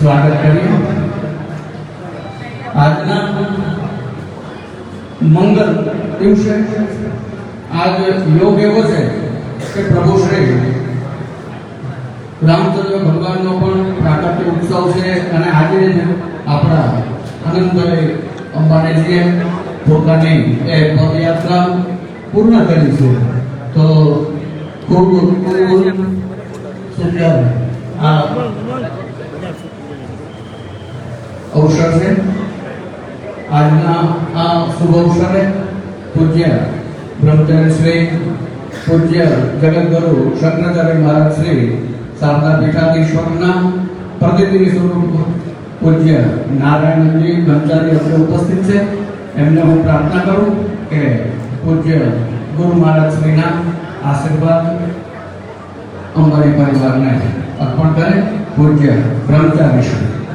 સ્વાગત કર્યું. આજના મંગલ દિવસે આજ યોગ એવો છે કે પ્રભુ શ્રી રામચંદ્ર ભગવાનનો પણ પ્રાકૃતિક ઉત્સવ છે અને આજે આપણા આનંદભાઈ અંબાણીજીએ પોતાની એ પદયાત્રા પૂર્ણ કરી છે. તો ખૂબ ખૂબ સુંદર આ અવસર છે. આજના આ શુભ અવસરે પૂજ્ય બ્રહ્મચારી શ્રી પૂજ્ય જગતગુરુ શંકરાચાર્ય મહારાજ શ્રી શારદા પીઠાધીશ્વરના પ્રતિનિધિ સ્વરૂપ પૂજ્ય નારાયણજી બ્રહ્મચારી આપણે ઉપસ્થિત છે. એમને હું પ્રાર્થના કરું કે પૂજ્ય ગુરુ મહારાજ શ્રીના આશીર્વાદ અમારી પરિવારને અર્પણ કરે પૂજ્ય બ્રહ્મચારી શ્રી.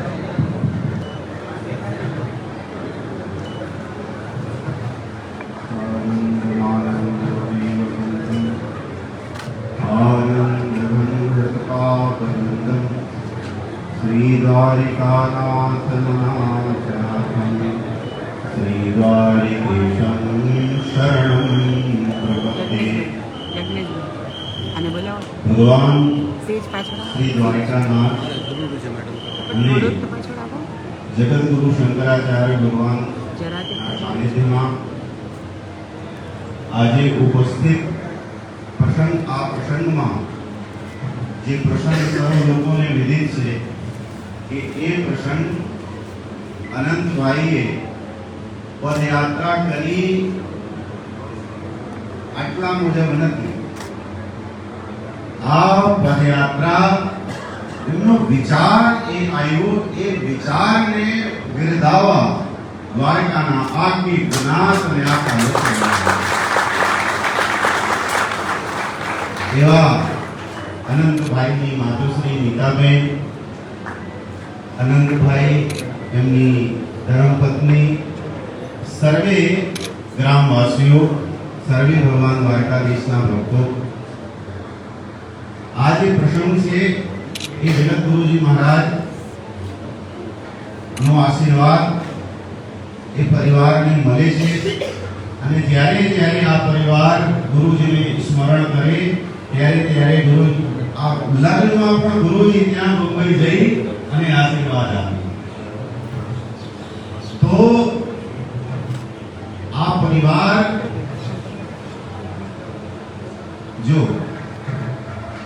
આજે ઉપસ્થિત પ્રસંગ, આ પ્રસંગમાં જે પ્રસંગ સર્વ લોકોને વિદિત છે કે એ પ્રસંગ અનંતભાઈએ પદયાત્રા કરી આટલા મુજબ નથી આ પદયાત્રા એમનો વિચાર એ આવ્યો એ વિચારને બિરદાવવા દ્વારકાના આખી જ્ઞાત અને આખા એવા અનંતભાઈની માતુશ્રી નીતાબેન, અનંતભાઈ એમની ધર્મપત્ની, સર્વે ગ્રામવાસીઓ, સર્વે ભગવાન દ્વારકાધીશના ભક્તો. આ જે પ્રસંગ છે એ જગત ગુરુજી મહારાજ નો આશીર્વાદ એ પરિવારને મળે છે. અને જ્યારે જ્યારે આ પરિવાર ગુરુજીને સ્મરણ કરે ત્યારે ત્યારે ગુરુ આ લગ્નમાં પણ ગુરુજી ત્યાં મુંબઈ જઈ અને આશીર્વાદ આપે. તો આ પરિવાર, જો,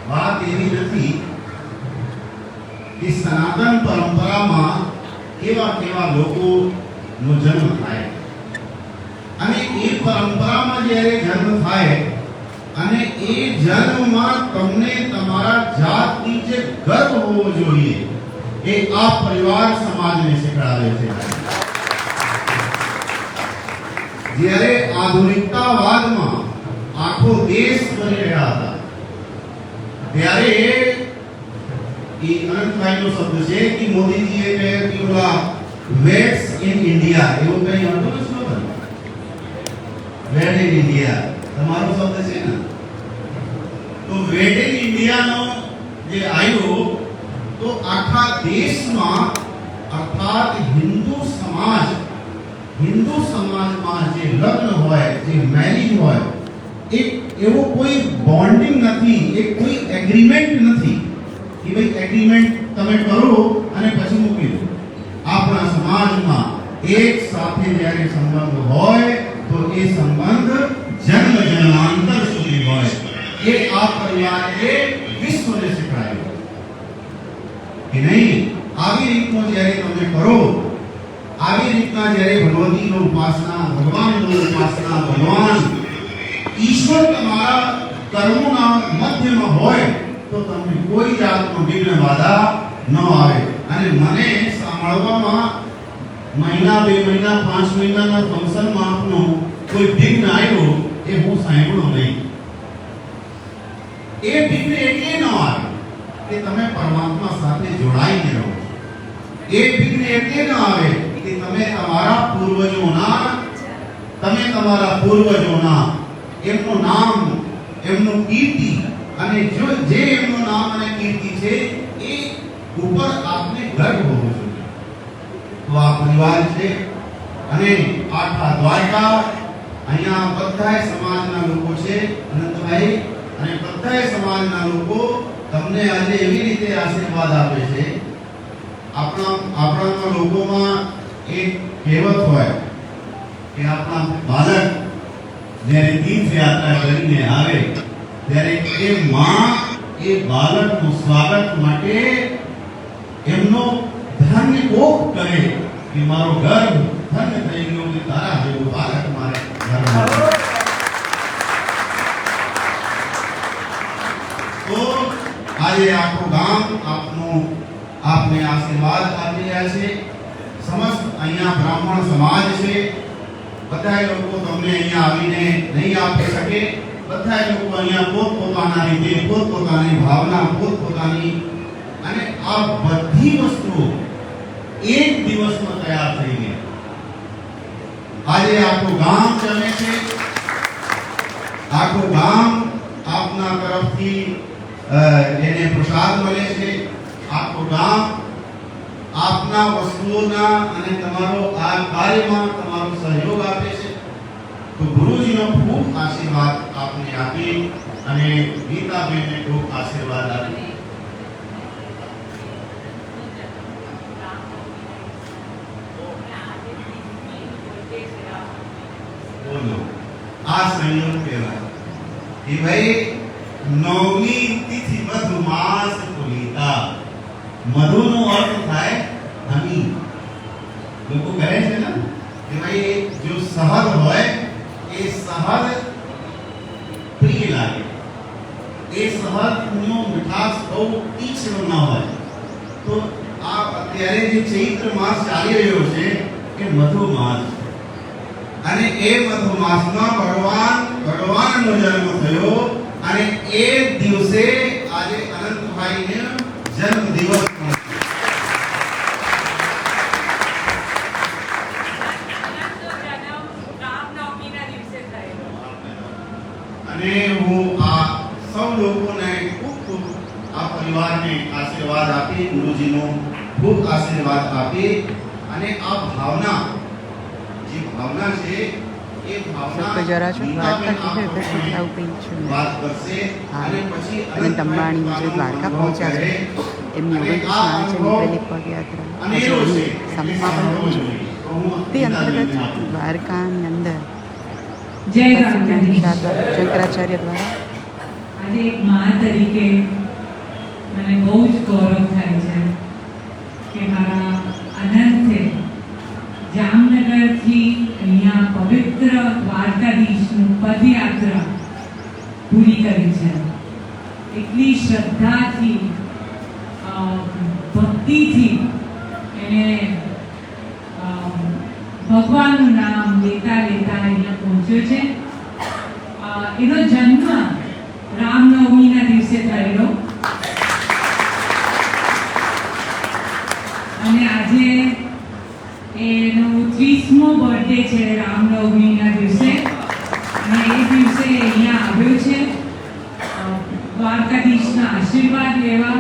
વાત એવી નથી કે સનાતન પરંપરામાં કેવા કેવા લોકોનો જન્મ થાય. અને એ પરંપરામાં જ્યારે જન્મ થાય અને એ જન્મમાં તમને તમારા જાતની જે ગર્વ હોવો જોઈએ એ આ પરિવાર સમાજને શીખડાવે છે જ્યારે આધુનિકતાવાદમાં આખો દેશ કરી રહ્યા હતા ત્યારે એ અનંતભાઈનો શબ્દ છે કે મોદીજીએ કહ્યું કે ઓલા વેટ્સ ઇન ઇન્ડિયા એવું કંઈ હતું ને સ્લોગન વેડ ઇન ઇન્ડિયા તમારો શબ્દ છે ને વેડ ઇન ઇન્ડિયાનો જે આવ્યો તો આખા દેશમાં અર્થાત હિન્દુ સમાજ, હિન્દુ સમાજમાં જે લગ્ન હોય, જે મેરેજ હોય એક એવો કોઈ બોન્ડિંગ નથી એક કોઈ એગ્રીમેન્ટ નથી કે ભાઈ એગ્રીમેન્ટ તમે કરો અને પછી મૂકી દો. આપણા સમાજમાં એક સાથે જ્યારે સંબંધ હોય, તો એ સંબંધ જન્મ જન્માંતર સુધી હોય. એ આ પરિવારે વિશ્વને શીખવાડ્યું કે નહીં આવી રીતનો જ્યારે તમે કરો આવી રીતના જ્યારે ભગવતીનો ઉપાસના ભગવાનનો ઉપાસના ભગવાન ઈશ્વર તમારા કર્મોના મધ્યમાં હોય તો તમને કોઈ જાતનો વિઘ્ન બાધા ન આવે અને મને સાંભળવામાં મહિના બે મહિના પાંચ મહિનાના ફંક્શનમાં આપનો કોઈ વિઘ્ન આવ્યો એ હું સાંભળ્યો નહીં એ વિઘ્ન એટલે ન આવે કે તમે પરમાત્મા સાથે જોડાઈને રહો. એ વિઘ્ન એટલે ન આવે કે તમે તમારા પૂર્વજોના, તમે તમારા પૂર્વજોના, એમનું નામ, એમનું કીર્તિ અને જો જે એમનું નામ અને કીર્તિ છે એ ઉપર આપને ગર્વ હોવો જોઈએ. તો આ પરિવાર છે અને આખા દ્વારકા, અહીંયા બધાય સમાજના લોકો છે. અનંતભાઈ અને બધાય સમાજના લોકો તમને આજે એવી રીતે આશીર્વાદ આપે છે. આપણા આપણા લોકોમાં એક કહેવત હોય કે આપણા બાળક જ્યારે તીર્થયાત્રા કરીને આવે, ત્યારે એ માં, એ બાળકનું સ્વાગત માટે એમનો ધન્ય ઓપ કરે કે મારો ગર્ભ ધન્ય થઈ ગયો કે તારા જેવું બાળક મારે ઘરમાં છે. તો આજે આખું ગામ આપનું આપને આશીર્વાદ આપી રહ્યા છે સમસ્ત અહીંયા બ્રાહ્મણ સમાજ છે બધા લોકો તમને અહીંયા આવીને નહીં આપી શકે બધા લોકો અહીંયા પોતપોતાના રીતે પોતપોતાની ભાવના પોતપોતાની અને આ બધી વસ્તુઓ એક દિવસમાં તૈયાર થઈ ગઈ આજે આખું ગામ જમે છે આખું ગામ આપના તરફથી અ, એને પ્રસાદ મળે છે. આખું ગામ આપના વસ્તુઓના અને તમારો આ કાર્યમાં તમારો સહયોગ આપે છે. તો ગુરુજીનો ખૂબ આશીર્વાદ આપને આપી અને ગીતાબેનને ખૂબ આશીર્વાદ આપી. બોલો, આ સંયોગ કહેવાય. કે ભાઈ નવમી તિથિ મધુ માસ પુલિતા મધુનો અર્થ થાય હની લોકો કહે છે ને કે ભાઈ જો શહદ હોય, એ સહર પ્રિય લાગે. એ શહદનો મીઠાશ બહુ તીક્ષ્ણ ન હોય. તો આ અત્યારે જે ચૈત્ર માસ ચાલી રહ્યો છે, એ મધુ માસ અને એ મધુમાસમાં ભગવાન ભગવાનનો જન્મ થયો અને એ દિવસે આજે અનંતભાઈને જન્મ દિવસ અને હું આ સૌ લોકોને ખૂબ ખૂબ આ પરિવારને આશીર્વાદ આપી, ગુરુજીનો ખૂબ આશીર્વાદ આપી અને આ ભાવના, જે ભાવના છે એ ભાવના તો જરા છો? દ્વારકા કીધું એટલે છોકરાઓ કંઈ છે હા. અને પછી અને અંબાણી જે દ્વારકા પહોંચ્યા છે એમની ઓગણત્રીસ અહીં સંતમાં પણ રહી છે તે અંતર્ગત દ્વારકાની અંદર શંકરાચાર્ય દ્વારા આજે એક મા તરીકે મને બહુ જ ગૌરવ થાય છે કે મારા અનંતે જામનગરથી અહીંયા પવિત્ર દ્વારકાધીશનું પદયાત્રા પૂરી કરી છે. એટલી શ્રદ્ધાથી ભક્તિથી એને ભગવાનનું નામ લેતા લેતા અહીંયા પહોંચ્યો છે. એનો જન્મ રામનવમીના દિવસે થયેલો. અને આજે ત્રીસમો બર્થડે છે રામનવમીના દિવસે અને એ દિવસે અહીંયા આવ્યો છે અ, દ્વારકાધીશના આશીર્વાદ લેવા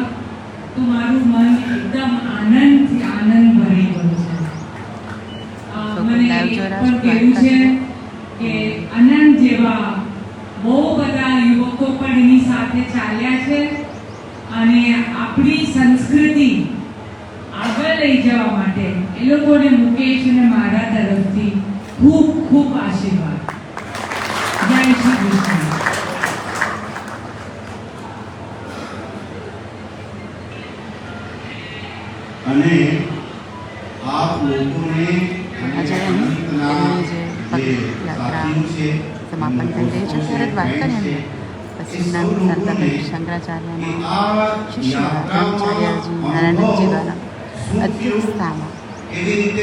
તો મારું મન એકદમ આનંદથી આનંદ ભરી ગયું છે અ, તો મને લાઈવ એ જોડા પણ કહેવું છે કે અનંત જેવા બહુ બધા યુવકો પણ એની સાથે ચાલ્યા છે અને આપણી સંસ્કૃતિ આગળ લઈ જવા માટે એ લોકોને મુકેશ અને મારા તરફથી ખૂબ ખૂબ આશીર્વાદ જય શ્રી કૃષ્ણ અને આપ લોકોને સમાપન થઈ રહી છે. ત્યારે દ્વારકાની અંદર પશ્ચિમના સંતકવિ શંકરાચાર્યના શિષ્ય યાત્રામાં નારાયણજી દ્વારા અધ્યક્ષતામાં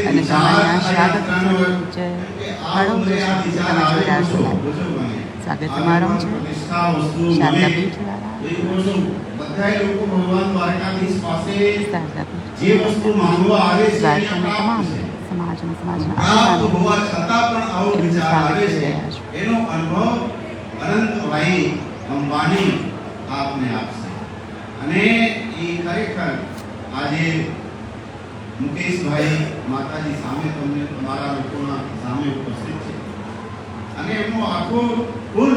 અને તમારા આ સ્વાગત જે વિચાર તમે જોઈ રહ્યા છો. સ્વાગત સમારંભ છે. પ્રતિષ્ઠા વસ્તુ શારદા મને પીઠ દ્વારા એ વસ્તુ બધાય લોકો ભગવાન દ્વારકાધીશ પાસે જે વસ્તુ માંગવા આવે છે એ પ્રાપ્ત છે. સમાજ અને પ્રાપ્ત હોવા છતાં પણ આવો વિચાર આવે છે. એનો અનુભવ અનંતભાઈ અંબાણી આપને આપશે. અને એ ખરેખર આજે મુકેશભાઈ માતાજી સામે તમને તમારા લોકોના સામે ઉપસ્થિત છે. અને એમનો આખો કુલ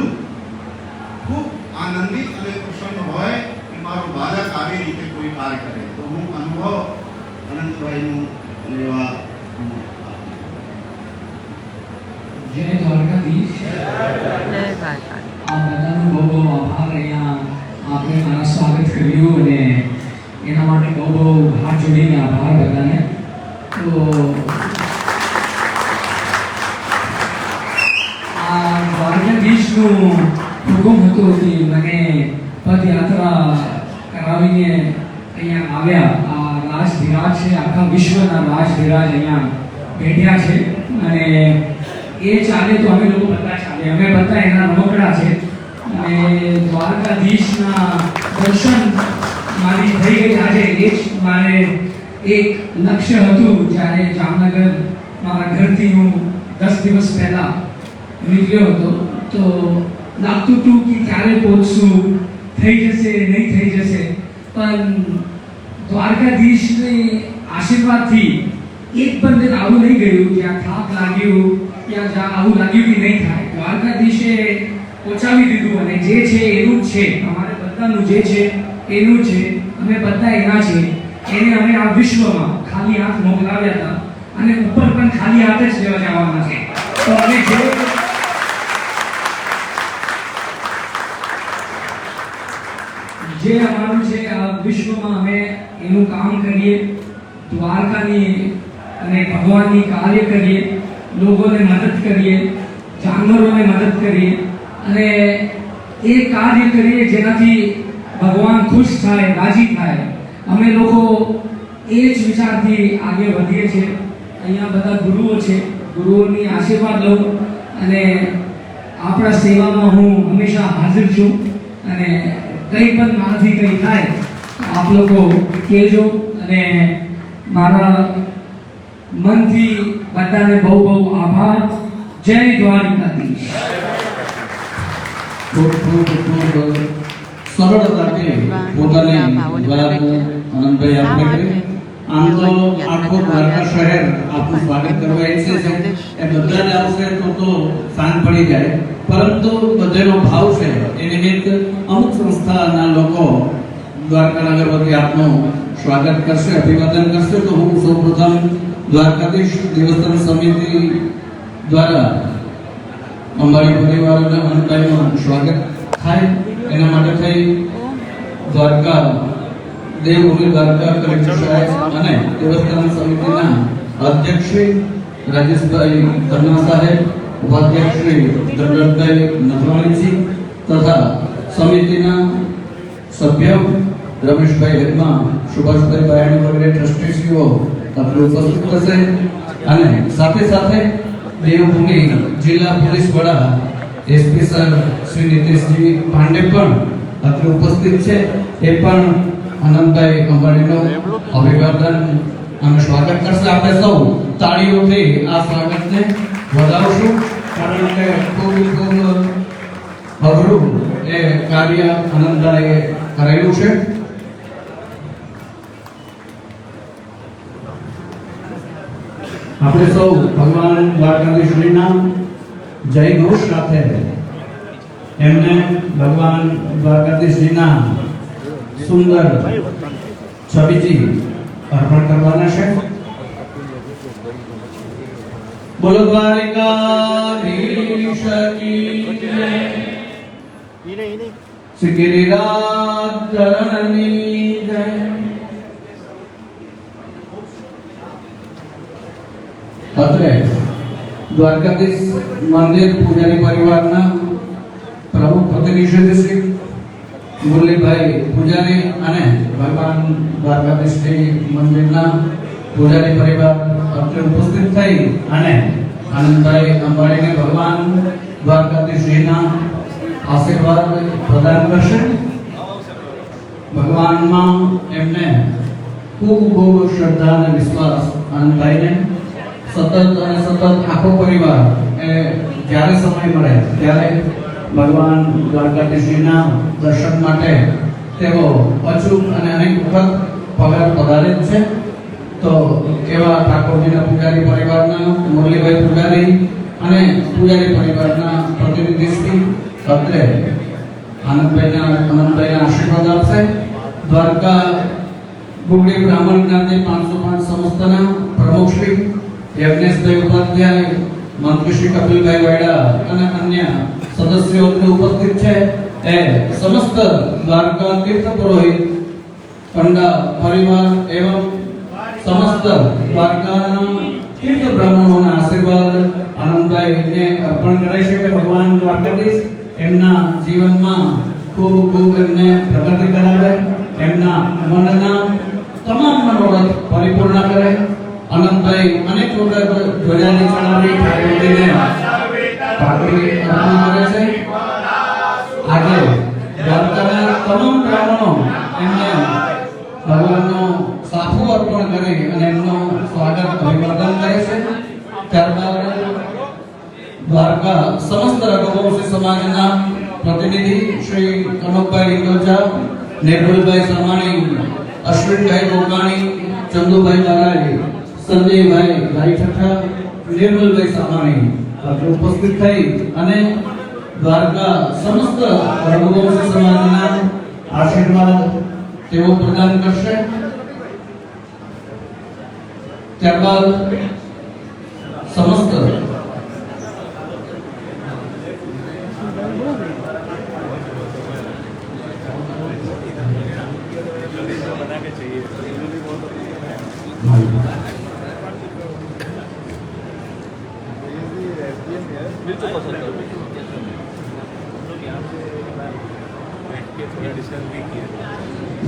ખૂબ આનંદિત અને પ્રસન્ન હોય કે મારું બાળક આવી રીતે કોઈ કાર્ય કરે તો હું અનુભવ અનંતભાઈનું લેવા જય દ્વારકાધીશ. આ બધાનો બહુ બહુ આભાર. અહીંયા આપણે મારા સ્વાગત કર્યું અને એના માટે બહુ બહુ હાથ જોડીને આભાર બધાને. તો આ દ્વારકાધીશનું હુકમ હતું કે મને પદયાત્રા કરાવીને અહીંયા આવ્યા. આ રાજ ધીરાજ છે, આખા વિશ્વના રાજ ધીરાજ અહીંયા બેઠ્યા છે. અને એ ચાલે તો અમે લોકો બધા ચાલે. અમે બધા એના રમકડા છે. અને દ્વારકાધીશના દર્શન મારી થઈ ગઈ આજે એ જ મારે એક લક્ષ્ય હતું જ્યારે જામનગર મારા ઘરથી હું દસ દિવસ પહેલા નીકળ્યો હતો. તો લાગતું હતું કે ક્યારે પહોંચશું? થઈ જશે, નહીં થઈ જશે, પણ દ્વારકાધીશની આશીર્વાદથી એક પણ દિન આવું નહીં ગયું ત્યાં થાક લાગ્યું, ત્યાં આવું લાગ્યું કે નહીં થાય. દ્વારકાધીશે પહોંચાવી દીધું અને જે છે એનું જ છે. અમારે બધાનું જે છે એનું છે. અમે બધા એના છે. એને અમે આ વિશ્વમાં ખાલી હાથ મોકલાવ્યા હતા અને ઉપર પણ ખાલી હાથ જ લેવા જવાના છે. તો અમે જે જે અમારું છે વિશ્વમાં અમે એનું કામ કરીએ, દ્વારકાની અને ભગવાનની કાર્ય કરીએ, લોકોને મદદ કરીએ, જાનવરોને મદદ કરીએ, અને એ કાર્ય કરીએ જેનાથી ભગવાન ખુશ થાય, રાજી થાય. અમે લોકો એ જ વિચારથી આગળ વધીએ છીએ. અહીંયા બધા ગુરુઓ છે, ગુરુઓની આશીર્વાદ લઉં અને આપણા સેવામાં હું હંમેશા હાજર છું અને કંઈ પણ મારાથી કંઈ થાય આપ લોકો કહેજો અને મારા મનથી બધાને બહુ બહુ આભાર. જય દ્વારકાધીશ. ખૂબ ખૂબ ખૂબ સરળતાથી પોતાની વાત આનંદભાઈ કરી આમ તો આખો દ્વારકા શહેર આપનું સ્વાગત કરવા ઈચ્છે છે. એ બધાને આવશે તો તો સાંજ પડી જાય. પરંતુ બધાનો ભાવ છે એ નિમિત્ત અમુક સંસ્થાના લોકો દ્વારકા નગર વતી આપનું સ્વાગત કરશે અભિવાદન કરશે. તો હું સૌપ્રથમ દ્વારકાધીશ દેવસ્થાન સમિતિ દ્વારા અમારી પરિવારના અનુદાયમાં સ્વાગત થાય. એના માટે થઈ દ્વારકા દેવભૂમિ દ્વારકા અને દેવસ્થાન સમિતિના અધ્યક્ષ શ્રી રાજેશભાઈ ધર્મા સાહેબ ઉપાધ્યક્ષ શ્રી તથા સમિતિના સભ્ય રમેશભાઈ હેદમા સુભાષભાઈ બાયણી વગેરે ટ્રસ્ટીશ્રીઓ આપણે ઉપસ્થિત થશે અને સાથે સાથે દેવભૂમિ જિલ્લા પોલીસ વડા એસપી સર શ્રી નીતિશજી પાંડે પણ અત્રે ઉપસ્થિત છે. એ પણ આનંદભાઈ અંબાણીનો અભિવાદન અને સ્વાગત કરશે. આપણે સૌ તાળીઓથી આ સ્વાગતને વધાવશું. કારણ કે ખૂબ ખૂબ અઘરું એ કાર્ય આનંદભાઈએ કરેલું છે. આપણે સૌ ભગવાન દ્વારકાધીશ્વરીના જય ઘોષ સાથે એમને ભગવાન દ્વારકાધીશજીના સુંદર છબીજી અર્પણ કરવાના છે બોલો દ્વારિકાધીશ કી જય શ્રી ગિરિરાજ ચરણની જય અત્રે દ્વારકાધીશ મંદિર પૂજારી પરિવારના પ્રમુખ પ્રતિનિધિ શ્રી મુરલીભાઈ પૂજારી અને ભગવાન દ્વારકાધીશજી મંદિરના પૂજારી પરિવાર અત્રે ઉપસ્થિત થઈ અને આનંદભાઈ અંબાણીને ભગવાન દ્વારકાધીશજીના આશીર્વાદ પ્રદાન કરશે. ભગવાનમાં એમને ખૂબ ખૂબ શ્રદ્ધા અને વિશ્વાસ આનંદભાઈને. સતત અને સતત આખો પરિવાર એ જ્યારે સમય મળે ત્યારે ભગવાન દ્વારકાધીશજીના દર્શન માટે તેઓ અચૂક અને અનેક વખત પગાર પગારે છે. તો એવા ઠાકોરજીના પૂજારી પરિવારના, મુરલીભાઈ પૂજારી અને પૂજારી પરિવારના પ્રતિનિધિશ્રી અત્રે આનંદભાઈના આનંદભાઈના આશીર્વાદ આપશે. દ્વારકા ગુગડી બ્રાહ્મણ જ્ઞાતિ પાંચસો પાંચ સંસ્થાના પ્રમુખ શ્રી યજ્ઞેશભાઈ ઉપાધ્યાય, મંત્રી શ્રી કપિલભાઈ વાયડા અને અન્ય સદસ્યો ઉપસ્થિત છે. એ સમસ્ત દ્વારકા તીર્થ પુરોહિત પંડા, પરિવાર એવમ સમસ્ત દ્વારકાના તીર્થ બ્રાહ્મણોના આશીર્વાદ આનંદભાઈને અર્પણ કરે છે. કે ભગવાન દ્વારકાધીશ એમના જીવનમાં ખૂબ ખૂબ એમને પ્રગતિ કરાવે, એમના મનના તમામ મનોરથ પરિપૂર્ણ કરે. આનંદભાઈ અનેક વખત ધ્વજાની ચડાવી ઠાકોરજીને અર્પણ કરે છે? આજે દ્વારકાના તમામ એમને ભગવાનનો સાફો અર્પણ કરી અને એમનું સ્વાગત અભિવાદન કરે છે. ત્યારબાદ દ્વારકા સમસ્ત રઘુવંશી સમાજના પ્રતિનિધિ શ્રી કનકભાઈ ઇન્દોજા નિર્મલભાઈ સરમાણી અશ્વિનભાઈ ચંદુભાઈ બારાઈ સંજયભાઈ ભાઈ ઠઠા નિર્મલભાઈ સામાણી ઉપસ્થિત થઈ અને દ્વારકા સમસ્ત રઘુવંશ સમાજના આશીર્વાદ તેઓ પ્રદાન કરશે. ત્યારબાદ સમસ્ત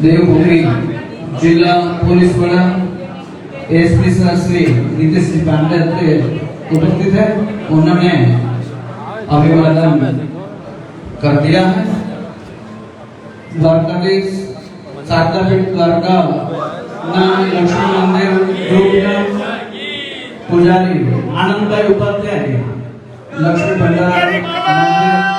देवभूमि जिला पुलिस बड़ा एसपी सर श्री नीतीश पांडे उपस्थित है। उन्होंने अभिवादन कर दिया है। द्वारका मंदिर पुजारी आनंद भाई उपाध्याय, लक्ष्मी भंडार मंदिर।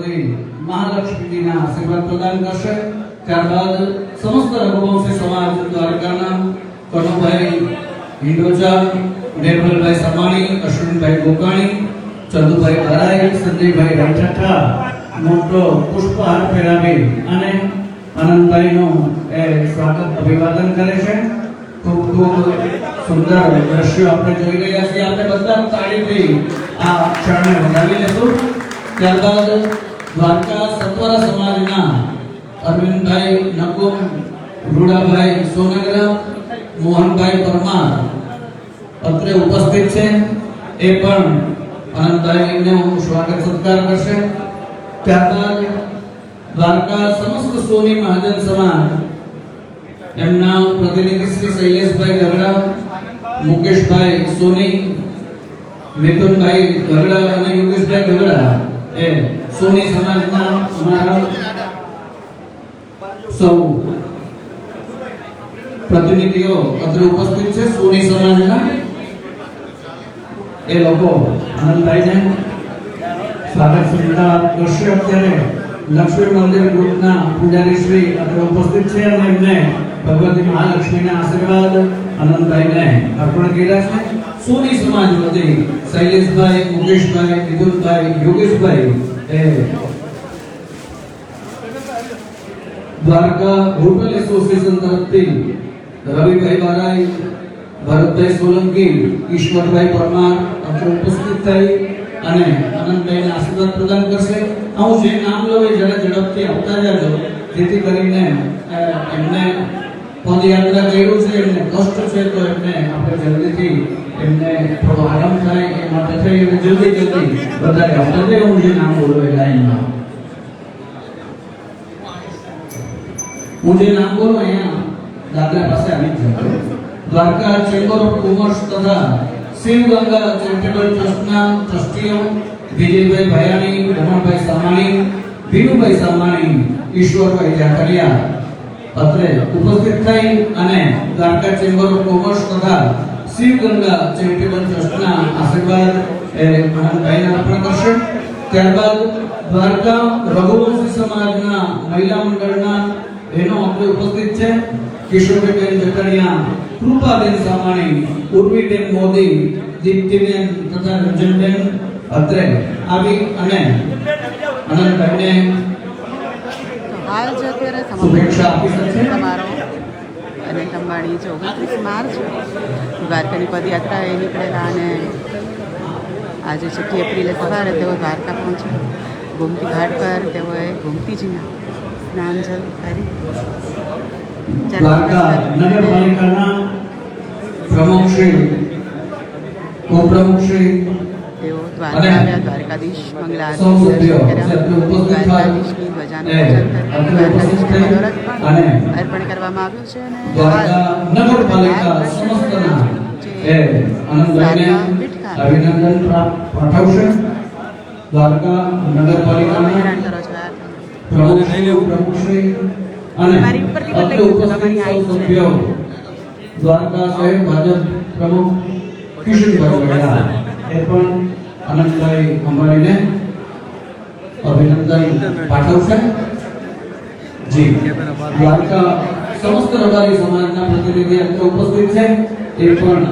ભગવતી મહાલક્ષ્મીજીના આશીર્વાદ પ્રદાન કરશે. ત્યારબાદ સમસ્ત રઘુવંશી સમાજ દ્વારકાના કનુભાઈ હિંડોચા નિર્મલભાઈ સમાણી અશ્વિનભાઈ ગોકાણી, ચંદુભાઈ બરાઈ સંજયભાઈ રાઠઠા મોટો પુષ્પહાર પહેરાવી અને આનંદભાઈનું એ સ્વાગત અભિવાદન કરે છે. ખૂબ ખૂબ સુંદર દ્રશ્યો આપણે જોઈ રહ્યા છીએ. આપણે બધા તાળીથી આ ક્ષણને વધાવી લેશું. ત્યારબાદ દ્વારકા સત્વરા સમાજના અરવિંદભાઈ નકુમ, રૂડાભાઈ સોનગરા, મોહનભાઈ પરમાર અત્રે ઉપસ્થિત છે. એ પણ આનંદભાઈનું સ્વાગત સત્કાર કરશે. ત્યારબાદ દ્વારકા સમસ્ત સોની મહાજન સમાજ, એમના પ્રતિનિધિ શ્રી શૈલેષભાઈ ગરડા મુકેશભાઈ સોની, મિથુનભાઈ ગરડા અને યોગેશભાઈ ગરડા એ સોની સમાજના અમારા સૌ પ્રતિનિધિઓ અત્રે ઉપસ્થિત છે સોની સમાજના એ લોકો આનંદભાઈને સ્વાગત સંસ્કાર કરશે અત્યારે લક્ષ્મી મંદિર ગ્રુપના પૂજારી શ્રી અત્રે ઉપસ્થિત છે અને એમને ભગવતી મહાલક્ષ્મીના આશીર્વાદ આનંદભાઈને અર્પણ કર્યા છે સોની સમાજ વતી શૈલેષભાઈ મુકેશભાઈ વિદુલભાઈ યોગેશભાઈ એ દ્વારકા હોટલ એસોસિએશન તરફથી રવિભાઈ બારાઈ ભરતભાઈ સોલંકી ઈશ્વરભાઈ પરમાર અત્રે ઉપસ્થિત થઈ અને આનંદભાઈને આશીર્વાદ પ્રદાન કરશે. હું જે નામ લઉં એ જરા ઝડપથી આપતા જાજો. જેથી કરીને અ, એમને પદયાત્રા કર્યું છે એમને કષ્ટ છે તો એમને આપણે જલ્દીથી એમને થોડો આરામ થાય એ માટે થઈ અને જલ્દી જલ્દી વધારે આપતા હું જે નામ બોલું એ લાઈનમાં. હું જે નામ બોલું અહીંયા દાદરા પાસે આવી જ જતો. દ્વારકા ચેમ્બર ઓફ કોમર્સ તથા શિવ ગંગા ચેરિટેબલ ટ્રસ્ટના ટ્રસ્ટીઓ વિજયભાઈ ભયાણી, રમણભાઈ સામાણી, વિનુભાઈ સામાણી, ઈશ્વરભાઈ જાકરિયા અત્રે ઉપસ્થિત થઈ અને દ્વારકા ચેમ્બર ઓફ કોમર્સ તથા શિવ ગંગા ચેરિટેબલ ટ્રસ્ટના આશીર્વાદ એ આનંદભાઈને અર્પણ કરશે ત્યારબાદ દ્વારકા રઘુવંશી સમાજના મહિલા મંડળના બહેનો આપણે ઉપસ્થિત છે. કિશોરબેન જકડિયા કૃપાબેન સામાણી ઉર્વીબેન મોદી, દીપ્તિબેન તથા રંજનબેન અત્રે આવી અને આનંદભાઈને તો હાલ જો અત્યારે આપી તમારો અને અંબાણી જે ઓગણત્રીસ માર્ચ દ્વારકાની પદયાત્રા એ નીકળેલા અને આજે છઠ્ઠી એપ્રિલે સવારે તેઓ દ્વારકા પહોંચ્યા. ગોમતી ઘાટ પર તેઓએ ગોમતીજીના સ્નાન જલ કરી પ્રમુખ શ્રી ઉપપ્રમુખ શ્રી તેઓ દ્વારકા આવ્યા દ્વારકાધીશ મંગલા દર્શન કર્યા. દ્વારકાધીશની ધ્વજાનું પૂજન કર્યું દ્વારકાધીશને પણ અર્પણ કરવામાં આવ્યું છે અને દ્વારકા અભિનંદન પાઠવશે નગરપાલિકાના. પ્રમુખ શ્રી પ્રમુખ અને મારી ઉપરથી પણ અત્રે ઉપસ્થિત સૌ સભ્યો દ્વારકા શહેર ભાજપ પ્રમુખ કિશનભાઈ વડા એ પણ આનંદભાઈ અંબાણીને અભિનંદન પાઠવશે જી. દ્વારકા સમસ્ત રબારી સમાજના પ્રતિનિધિ અત્રે ઉપસ્થિત છે. એ પણ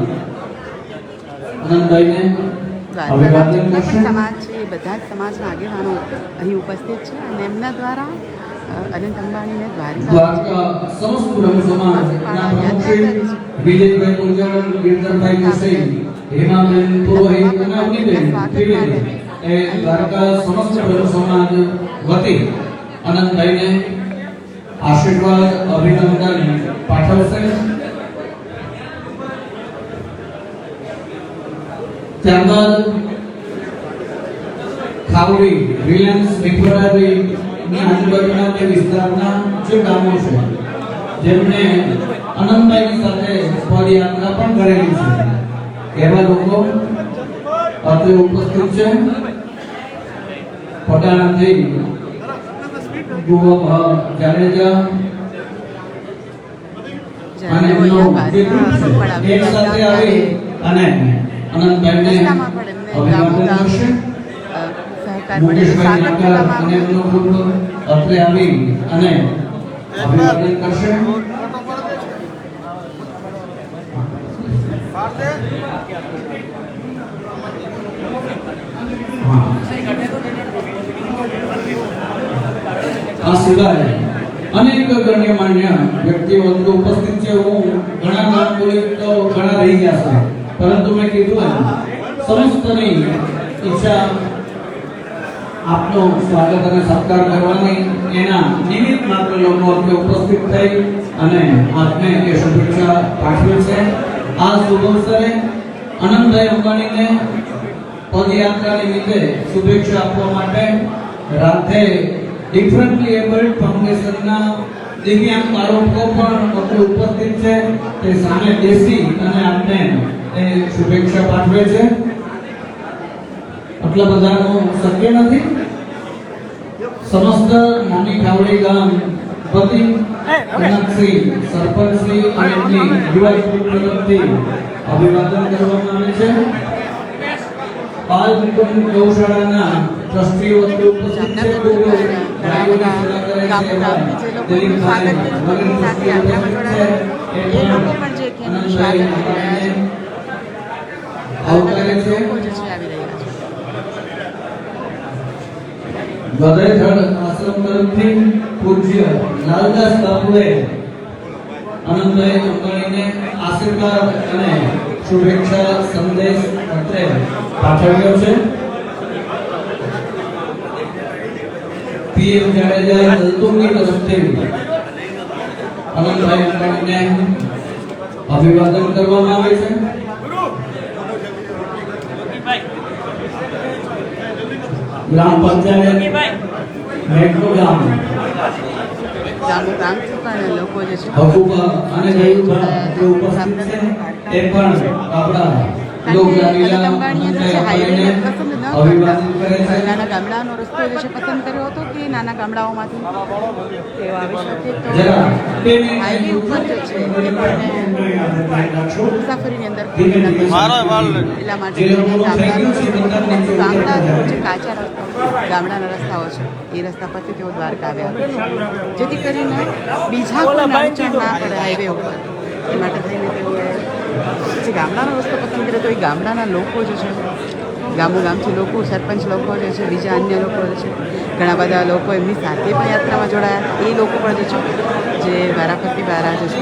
પણ સમાજ છે એ બધા જ સમાજના આગેવાનો અહીં ઉપસ્થિત છે અને એમના દ્વારા અનંત અંબાણીને દ્વારકા સમસ્ત બ્રહ્મ સમાજના પ્રમુખ વિજયભાઈ ગુર્જર ગિરધરભાઈ જોશી હેમાબેન પુરોહિત અને અગ્નિબેન ત્રિવેદી એ દ્વારકા સમસ્ત બ્રહ્મ સમાજ વતી અનંતભાઈને આશીર્વાદ, અભિનંદન પાઠવશે ત્યારબાદ ખાવડી રિલાયન્સ વિક્ટોરિયાની આજુબાજુના જે વિસ્તારના જે ગામો છે, જેમને અનંતભાઈની સાથે પદયાત્રા પણ કરેલી છે. એવા લોકો અત્રે ઉપસ્થિત છે. પટાણાથી ગુવા જાડેજા. અને એક સાથે આવી અને પણ અભિવાદન કરશે. મુકેશભાઈ નાકર અને એમનો પુત્ર અત્રે આવી અને અભિવાદન કરશે હા. આ સિવાય અનેક ગણ્યમાન્ય વ્યક્તિઓ ઉપસ્થિત છે. હું ઘણા નામ બોલી તો ઘણા રહી ગયા છે. પરંતુ મેં કીધું એમ, સમસ્તની ઈચ્છા આપનો સ્વાગત અને સત્કાર કરવાની એના નિમિત્ત માત્ર લોકો અત્રે ઉપસ્થિત થઈ અને આપને એ શુભેચ્છા પાઠવી છે. આ શુભ અવસરે અનંતભાઈ અંબાણીને પદયાત્રા નિમિત્તે શુભેચ્છા આપવા માટે રાતે ડિફરન્ટલી એબલ્ડ ફાઉન્ડેશનના દિવ્યાંગ બાળકો પણ અત્રે ઉપસ્થિત છે. તે સામે બેસી અને આપને એ શુભેચ્છા પાઠવે છે. આટલા બધાનું શક્ય નથી. સમસ્ત નાની ખાવડી ગામ પતિ કનકશ્રી સરપંચશ્રી અને યુવા તરફથી અભિવાદન કરવામાં આવે છે. બાલ મુકુંદ ગૌશાળાના ટ્રસ્ટીઓ અત્રે ઉપસ્થિત છે જામનગર ઘણા બધા ગામો ગામથી જે લોકોનું સ્વાગત કર્યું તેની સાથે યાત્રામાં જોડાયા એ લોકો પણ જે કે એમનું સ્વાગત કરી રહ્યા છે આવકારે છે લોકો જે છે આવી રહ્યા છે ગદેથળ આશ્રમ તરફથી પૂજ્ય લાલદાસ બાપુએ આનંદભાઈ અંબાણીને આશીર્વાદ અને શુભેચ્છા સંદેશ અત્રે પાઠવ્યો છે. પીએમ જાડેજા દલતુંગી તરફથી અનંતભાઈ અંબાણીને અભિવાદન કરવામાં આવે છે. ગ્રામ પંચાયત મેટ્રો ગામ. લોકો જે છે એ પણ આપણા કારણ કે અંબાણીએ જે છે હાઈવે પસંદ ન કરતા નાના ગામડાનો રસ્તો જે છે પસંદ કર્યો હતો કે નાના ગામડાઓમાંથી તેઓ આવી શકે તો જરા બે મિનિટ હાઈવે ઉપર જે છે એ પણ મુસાફરીની અંદર એટલા માટે જે લોકોનું થઈ ગયું છે બધા ગામડા જે કાચા રસ્તાઓ ગામડાના રસ્તાઓ છે એ રસ્તા પરથી તેઓ દ્વારકા આવ્યા જેથી કરીને બીજા કોઈ અડચણ ના પડે હાઈવે ઉપર એ માટે થઈને તેઓએ જે ગામડાનો રસ્તો પસંદ કરે તો એ ગામડાના લોકો જે છે ગામો ગામથી લોકો સરપંચ લોકો જે છે બીજા અન્ય લોકો જે છે ઘણા બધા લોકો એમની સાથે પણ યાત્રામાં જોડાયા. એ લોકો પણ જે છે જે વારાફરતી બારા જે છે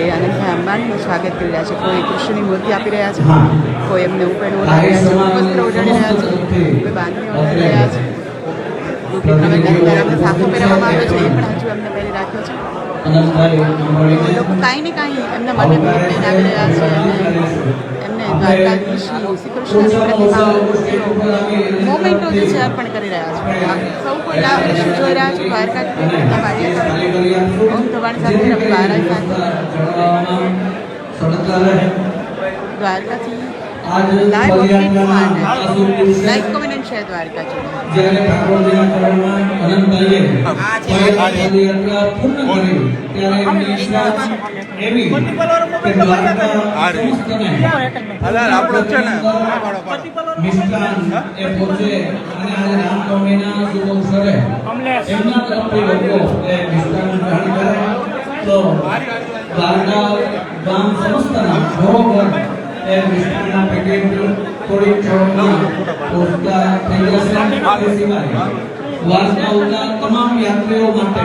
એ અનંતભાઈ અંબાણીનું સ્વાગત કરી રહ્યા છે. કોઈ કૃષ્ણની મૂર્તિ આપી રહ્યા છે કોઈ એમને ઉપેડ ઓઢાડી રહ્યા છે વસ્ત્ર ઓઢાડી રહ્યા છે કોઈ બાંધણી ઓઢાડી રહ્યા છે. સાફો પહેરવામાં આવ્યો છે એ પણ હજુ એમને પહેરી રાખ્યો છે. લોકો કાંઈ ને કાંઈ એમના માટે લઈને આવી રહ્યા છે. અને એમને કૃષ્ણ શ્રી પ્રતિમા મોમેન્ટો જે છે અર્પણ કરી રહ્યા છે. સૌ કોઈ લાભ લેશું જોઈ રહ્યા છો દ્વારકાથી ઓમ ધવાણ સાથે રવિ સાથે. દ્વારકાથી live like comment and share Dwarka જ્યારે ઠાકોરજીના ચરણમાં અનંતભાઈએ પદયાત્રા પૂર્ણ કરી ત્યારે એમની ઈચ્છા એવી કે દ્વારકા સમસ્તને મિષ્ટાન એ પહોંચે. અને આજે રામનવમીના શુભ અવસરે એમના તરફથી લોકો એ મિષ્ટાન ગ્રહણ કરે. તો દ્વારકા ગામ સમસ્તના ઘરોઘર એ પેકેટ થોડીક ક્ષણોમાં પહોંચતા થઈ જશે. તમામ યાત્રીઓ માટે